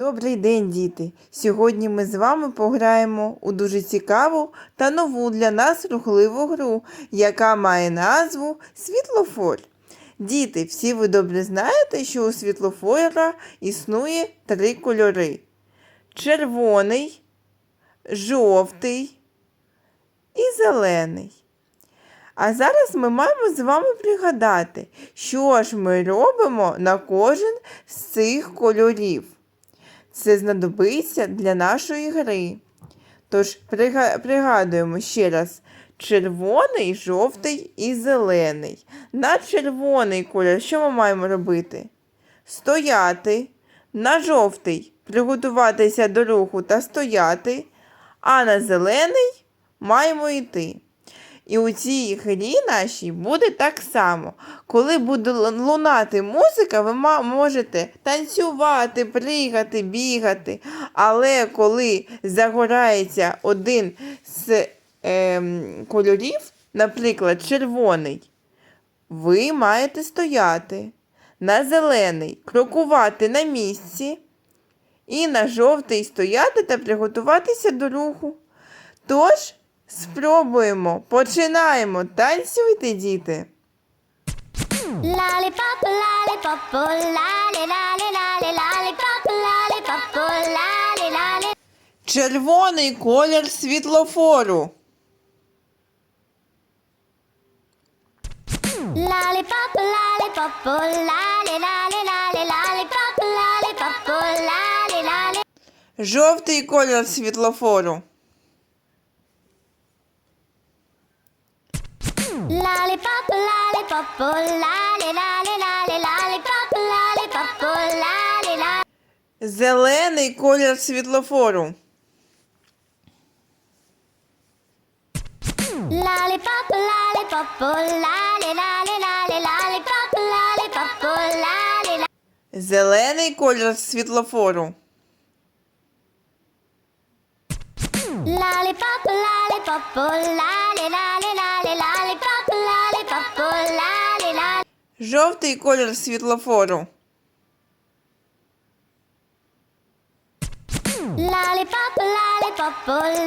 Добрий день, діти! Сьогодні ми з вами пограємо у дуже цікаву та нову для нас рухливу гру, яка має назву Світлофор. Діти, всі ви добре знаєте, що у світлофора існує три кольори: червоний, жовтий і зелений. А зараз ми маємо з вами пригадати, що ж ми робимо на кожен з цих кольорів. Це знадобиться для нашої гри. Тож пригадуємо ще раз: червоний, жовтий і зелений. На червоний колір що ми маємо робити? Стояти. На жовтий приготуватися до руху та стояти, а на зелений маємо йти. І у цій грі нашій буде так само. Коли буде лунати музика, ви можете танцювати, пригати, бігати. Але коли загорається один з ем, кольорів, наприклад, червоний, ви маєте стояти. На зелений крокувати на місці. І на жовтий стояти та приготуватися до руху. Тож, спробуємо, починаємо. Танцюйте, діти. Oh, lollipop, lollipop, oh, lolly, lolly. Червоний колір світлофору. Oh, lollipop, lollipop, oh, lolly, lolly. Жовтий колір світлофору. Lollipop, lollipop, oh, lolly, lolly, lolly, lollipop, lollipop, oh, lolly, lolly. Зелений колір світлофору. Lollipop, lollipop, oh, lolly, lolly, lolly, lollipop, lollipop, oh, lolly, lolly. Зелений колір світлофору. Lollipop, Жовтий колір світлофору. Oh, oh.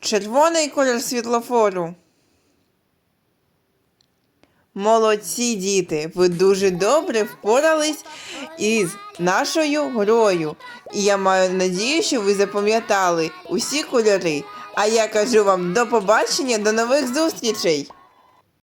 Червоний колір світлофору. Молодці діти! Ви дуже добре впорались із нашою грою. І я маю надію, що ви запам'ятали усі кольори. А я кажу вам до побачення, до нових зустрічей!